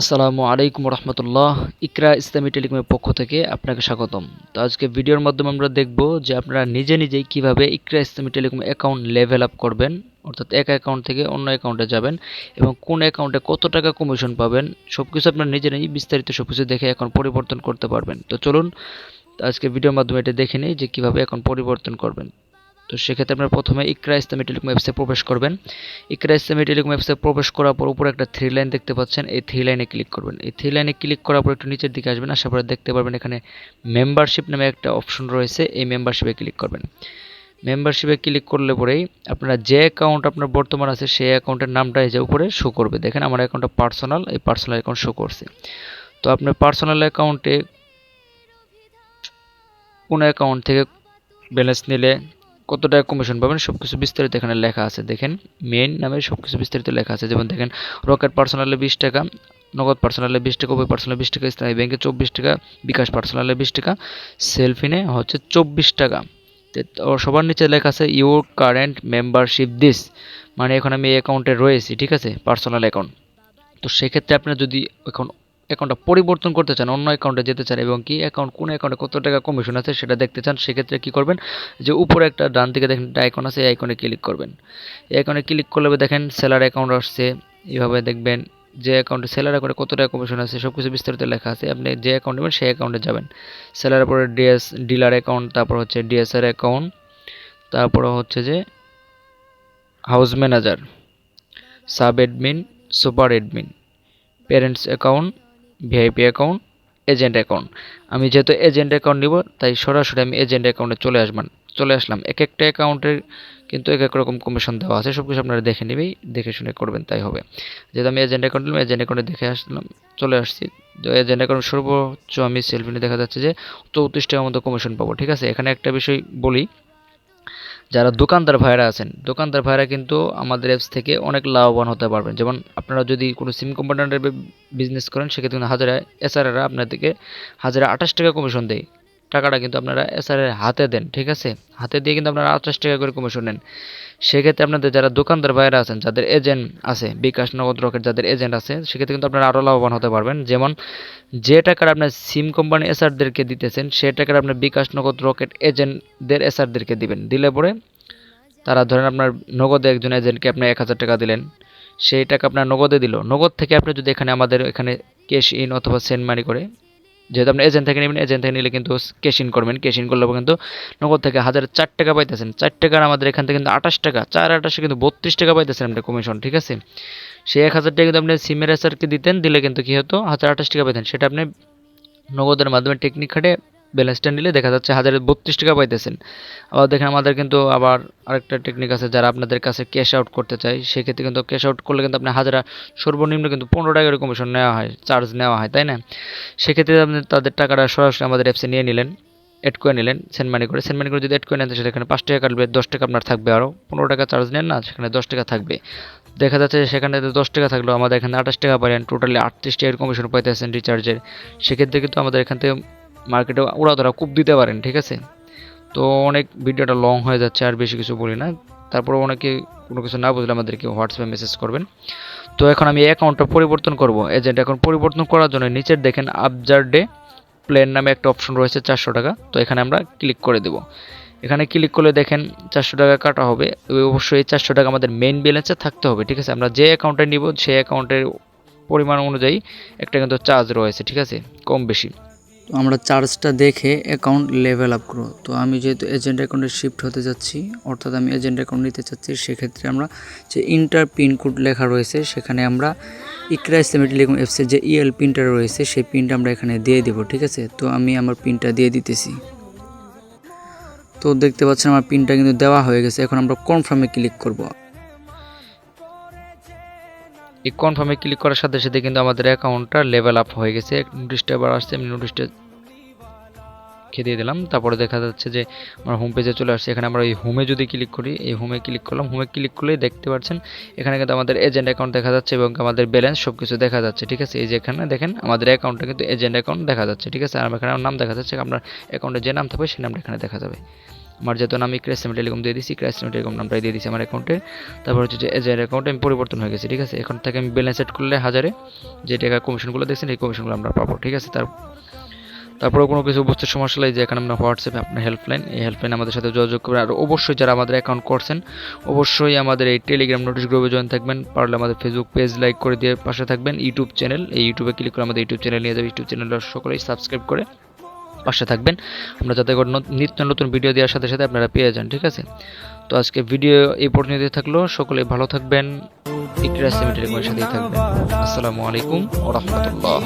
আসসালামু আলাইকুম রহমতুল্লাহ, ইকরা ইসলামী টেলিকমের পক্ষ থেকে আপনাকে স্বাগতম। তো আজকে ভিডিওর মাধ্যমে আমরা দেখব যে আপনারা নিজে নিজেই কীভাবে ইকরা ইসলামী টেলিকম অ্যাকাউন্ট লেভেল আপ করবেন, অর্থাৎ এক অ্যাকাউন্ট থেকে অন্য অ্যাকাউন্টে যাবেন এবং কোন অ্যাকাউন্টে কত টাকা কমিশন পাবেন সব কিছু আপনার নিজে নিজেই বিস্তারিত সব কিছু দেখে এখন পরিবর্তন করতে পারবেন। তো চলুন আজকে ভিডিওর মাধ্যমে এটা দেখে নিই যে কীভাবে এখন পরিবর্তন করবেন। তো সেক্ষেত্রে আপনারা প্রথমে ইকরা ইসলামী টেলিকম অ্যাপসে প্রবেশ করবেন। ইকরা ইসলামী টেলিকম অ্যাপসে প্রবেশ করার পর উপরে একটা থ্রি লাইন দেখতে পাচ্ছেন। এই থ্রি লাইনে ক্লিক করবেন। এই থ্রি লাইনে ক্লিক করার পর একটু নিচের দিকে আসবেন। আসার পরে দেখতে পারবেন এখানে মেম্বারশিপ নামে একটা অপশন রয়েছে। এই মেম্বারশিপে ক্লিক করবেন। মেম্বারশিপে ক্লিক করলে পরেই আপনারা যে অ্যাকাউন্ট আপনার বর্তমান আছে, সেই অ্যাকাউন্টের নামটা এই যে উপরে শো করবে। দেখেন আমার অ্যাকাউন্টটা পার্সোনাল এই পার্সোনাল অ্যাকাউন্ট শো করছে। তো আপনার পার্সোনাল অ্যাকাউন্টে কোন অ্যাকাউন্ট থেকে ব্যালেন্স নিলে কত টাকা কমিশন পাবেন সব কিছু বিস্তারিত এখানে লেখা আছে। দেখেন মেইন নামে সব কিছু বিস্তারিত লেখা আছে। যেমন দেখেন রকেট পার্সোনালে বিশ টাকা, নগদ পার্সোনালে বিশ টাকা, উভয় পার্সোনালে বিশ টাকা ইসলামী ব্যাংকে চব্বিশ টাকা, বিকাশ পার্সোনালে বিশ টাকা সেলফিনে হচ্ছে চব্বিশ টাকা। সবার নিচে লেখা আছে ইউর কারেন্ট মেম্বারশিপ দিস মানে এখন আমি এই অ্যাকাউন্টে রয়েছি, ঠিক আছে? পার্সোনাল অ্যাকাউন্ট তো সেক্ষেত্রে আপনার যদি এখন অ্যাকাউন্টটা পরিবর্তন করতে চান, অন্য অ্যাকাউন্টে যেতে চান এবং কি অ্যাকাউন্ট কোন অ্যাকাউন্টে কত টাকা কমিশন আছে সেটা দেখতে চান, সেক্ষেত্রে কী করবেন? যে উপরে একটা ডান দিকে দেখেন একটা আইকন আছে, এই আইকনে ক্লিক করবেন। এই আইকনে ক্লিক করলে দেখেন সেলার অ্যাকাউন্ট আসছে, এইভাবে দেখবেন যে অ্যাকাউন্টে সেলার অ্যাকাউন্টে কত টাকা কমিশন আছে সব কিছু বিস্তারিত লেখা আছে, আপনি যে অ্যাকাউন্ট নেবেন সেই অ্যাকাউন্টে যাবেন। সেলারের পরে ডিএস ডিলার অ্যাকাউন্ট তারপর হচ্ছে ডিএসআর অ্যাকাউন্ট তারপরে হচ্ছে যে house manager sub admin super admin parents account VIP account agent account আমি যেহেতু এজেন্ট অ্যাকাউন্ট নিব, তাই সরাসরি আমি এজেন্ট অ্যাকাউন্টে চলে আসবেন, চলে আসলাম। এক একটা অ্যাকাউন্টের কিন্তু এক এক রকম কমিশন দেওয়া আছে সব কিছু আপনারা দেখে নেবেই, দেখে শুনে করবেন, তাই হবে। যেহেতু আমি এজেন্ট অ্যাকাউন্ট নিলাম এজেন্ট অ্যাকাউন্টে দেখে আসলাম, চলে আসছি। তো এজেন্ট অ্যাকাউন্ট সর্বোচ্চ আমি সেলফিনে দেখা যাচ্ছে যে চৌত্রিশ টাকার মতো কমিশন পাবো, ঠিক আছে? এখানে একটা বিষয় বলি যারা দোকানদার ভাইরা আছেন, দোকানদার ভাইরা কিন্তু আমাদের অ্যাপস থেকে অনেক লাভবান হতে পারবেন। যেমন আপনারা যদি কোনো সিম কোম্পানির বিজনেস করেন, সেক্ষেত্রে কিন্তু হাজারে এসআররা আপনাদেরকে হাজারে আঠাশ টাকা কমিশন দেয়। টাকাটা কিন্তু আপনারা এসআরের হাতে দেন, ঠিক আছে? হাতে দিয়ে কিন্তু আপনারা আঠাশ টাকা করে কমিশন নেন। সেক্ষেত্রে আপনাদের যারা দোকানদার ভাইরা আছেন, যাদের এজেন্ট আছে, বিকাশ নগদ রকেট যাদের এজেন্ট আছে, সেক্ষেত্রে কিন্তু আপনারা আরও লাভবান হতে পারবেন। যেমন, যে টাকাটা আপনার সিম কোম্পানি এসআরদেরকে দিতেছেন, সে টাকাটা আপনার বিকাশ নগদ রকেট এজেন্টদের এসআরদেরকে দিবেন। দিলে পরে তারা ধরেন আপনার নগদে একজন এজেন্টকে আপনি এক হাজার টাকা দিলেন, সেই টাকা আপনার নগদে দিল। নগদ থেকে আপনি যদি এখানে আমাদের এখানে ক্যাশ ইন অথবা সেন্ড মানি করে যেহেতু আপনি এজেন্ট থেকে নেবেন এজেন্ট থেকে নিলে কিন্তু ক্যাশ ইন করবেন। ক্যাশ ইন করলে কিন্তু নগদ থেকে হাজার চার টাকা পাইতেছেন। চার টাকার আমাদের এখান থেকে কিন্তু আঠাশ টাকা, চার আঠাশে কিন্তু বত্রিশ টাকা পাইতেছেন আপনি কমিশন ঠিক আছে? সেই এক হাজার টাকা কিন্তু আপনি সিমের এসারকে দিতেন, দিলে কিন্তু কী হতো? হাজার আঠাশ টাকা পাইতেন। সেটা আপনি নগদের মাধ্যমে টেকনিক খাটে ব্যালেন্সটা নিলে দেখা যাচ্ছে হাজারে বত্রিশ টাকা পাইতেছেন। আবার দেখেন আমাদের কিন্তু আবার আরেকটা টেকনিক আছে, যারা আপনাদের কাছে ক্যাশ আউট করতে চাই সেক্ষেত্রে কিন্তু ক্যাশ আউট করলে কিন্তু আপনি হাজারা সর্বনিম্ন কিন্তু পনেরো টাকার কমিশন নেওয়া হয় চার্জ নেওয়া হয়, তাই না? সেক্ষেত্রে আপনি তাদের টাকাটা সরাসরি আমাদের অ্যাপসে নিয়ে নিলেন অ্যাড করে নিলেন সেন্ড মানি করে। সেন্ড মানি করে যদি অ্যাড করে নেন সেখানে পাঁচ টাকা কাটবে, দশ টাকা আপনার থাকবে আরও। পনেরো টাকা চার্জ নেন না, সেখানে দশ টাকা থাকবে। দেখা যাচ্ছে সেখানে দশ টাকা থাকলেও আমাদের এখানে আঠাশ টাকা পারেন টোটালি আটত্রিশ টাকার কমিশন পাইতেছেন রিচার্জের সেক্ষেত্রে কিন্তু আমাদের এখান থেকে মার্কেটে ওরা কূপ দিতে পারেন, ঠিক আছে? তো অনেক ভিডিওটা লং হয়ে যাচ্ছে, আর বেশি কিছু বলি না। তারপরে অনেকে কোনো কিছু না বুঝলে আমাদেরকে হোয়াটসঅ্যাপে মেসেজ করবেন। তো এখন আমি অ্যাকাউন্টটা পরিবর্তন করব। এজেন্ট এখন পরিবর্তন করার জন্য নিচের দেখেন আবজার ডে প্লেন নামে একটা অপশন রয়েছে চারশো টাকা। তো এখানে আমরা ক্লিক করে দেব। এখানে ক্লিক করলে দেখেন চারশো টাকা কাটা হবে। অবশ্যই এই চারশো টাকা আমাদের মেইন ব্যালেন্সে থাকতে হবে, ঠিক আছে? আমরা যে অ্যাকাউন্টে নিব, সেই অ্যাকাউন্টের পরিমাণ অনুযায়ী একটা কিন্তু চার্জ রয়েছে, ঠিক আছে? কম বেশি। তো আমরা চার্জটা দেখে অ্যাকাউন্ট লেভেল আপ করব। তো আমি যেহেতু এজেন্ট অ্যাকাউন্টে শিফট হতে যাচ্ছি, অর্থাৎ আমি এজেন্ট অ্যাকাউন্ট নিতে চাচ্ছি, সেক্ষেত্রে আমরা যে ইন্টার পিনকোড লেখা রয়েছে, সেখানে আমরা ইকরা ইসলামী টেলিকম অ্যাপসের যে ইএল পিনটা রয়েছে, সেই পিনটা আমরা এখানে দিয়ে দেবো, ঠিক আছে? তো আমি আমার পিনটা দিয়ে দিতেছি। তো দেখতে পাচ্ছেন আমার পিনটা কিন্তু দেওয়া হয়ে গেছে। এখন আমরা কনফার্মে ক্লিক করব। এই কনফার্মে ক্লিক করার সাথে সাথে কিন্তু আমাদের অ্যাকাউন্টটা লেভেল আপ হয়ে গেছে। নোটিশটা এবার আসছে, আমি নোটিশটা খেয়ে দিয়ে দিলাম। তারপরে দেখা যাচ্ছে যে আমার হোম পেজে চলে আসছে। এখানে আমরা এই হোমে যদি ক্লিক করি, এই হোমে ক্লিক করলাম। হোমে ক্লিক করলেই দেখতে পাচ্ছেন, এখানে কিন্তু আমাদের এজেন্ট অ্যাকাউন্ট দেখা যাচ্ছে এবং আমাদের ব্যালেন্স সব কিছু দেখা যাচ্ছে, ঠিক আছে? এই যে এখানে দেখেন, আমাদের অ্যাকাউন্টটা কিন্তু এজেন্ট অ্যাকাউন্ট দেখা যাচ্ছে, ঠিক আছে? আর এখানে নাম দেখা যাচ্ছে, আপনার অ্যাকাউন্টে যে নাম থাকবে, সেই নামটা এখানে দেখা যাবে। আমার যেহেতু নাম ক্রাইসিম টেলিকম দিয়ে দিয়েছি ক্রাইসিম টেলিকম নামটাই দিয়ে দিয়েছি আমার অ্যাকাউন্টে তারপর হচ্ছে যে এজেন্ট অ্যাকাউন্টে আমি পরিবর্তন হয়ে গেছি, ঠিক আছে? এখন থেকে আমি ব্যালেন্স সেট করলে হাজারে যে টাকা কমিশনগুলো দেখছেন, এই কমিশনগুলো আমরা পাবো, ঠিক আছে? তার তারপরেও কোনো কিছু বুঝতে সমস্যা লাগে যে এখানে আমরা হোয়াটসঅ্যাপে আপনার হেল্পলাইন এই হেল্পলাইন আমাদের সাথে যোগাযোগ করবেন। আর অবশ্যই যারা আমাদের অ্যাকাউন্ট করছেন, অবশ্যই আমাদের এই টেলিগ্রাম নোটিশ গ্রুপে জয়েন থাকবেন। পারলে আমাদের ফেসবুক পেজ লাইক করে দিয়ে পাশে থাকবেন। ইউটিউব চ্যানেল এই ইউটিউবে ক্লিক করে আমাদের ইউটিউব চ্যানেল নিয়ে যাবে। ইউটিউব চ্যানেলটা সকলেই সাবস্ক্রাইব করে পাশে থাকবেন। আমরা যাতে করে নিত্য নতুন ভিডিও দেওয়ার সাথে সাথে আপনারা পেয়ে যান, ঠিক আছে? তো আজকে ভিডিও এই পর্যন্ত থাকল। সকলে ভালো থাকবেন। ইকরা সিমেন্টের সাথেই থাকবেন। আসসালামু আলাইকুম ও রহমতুল্লাহ।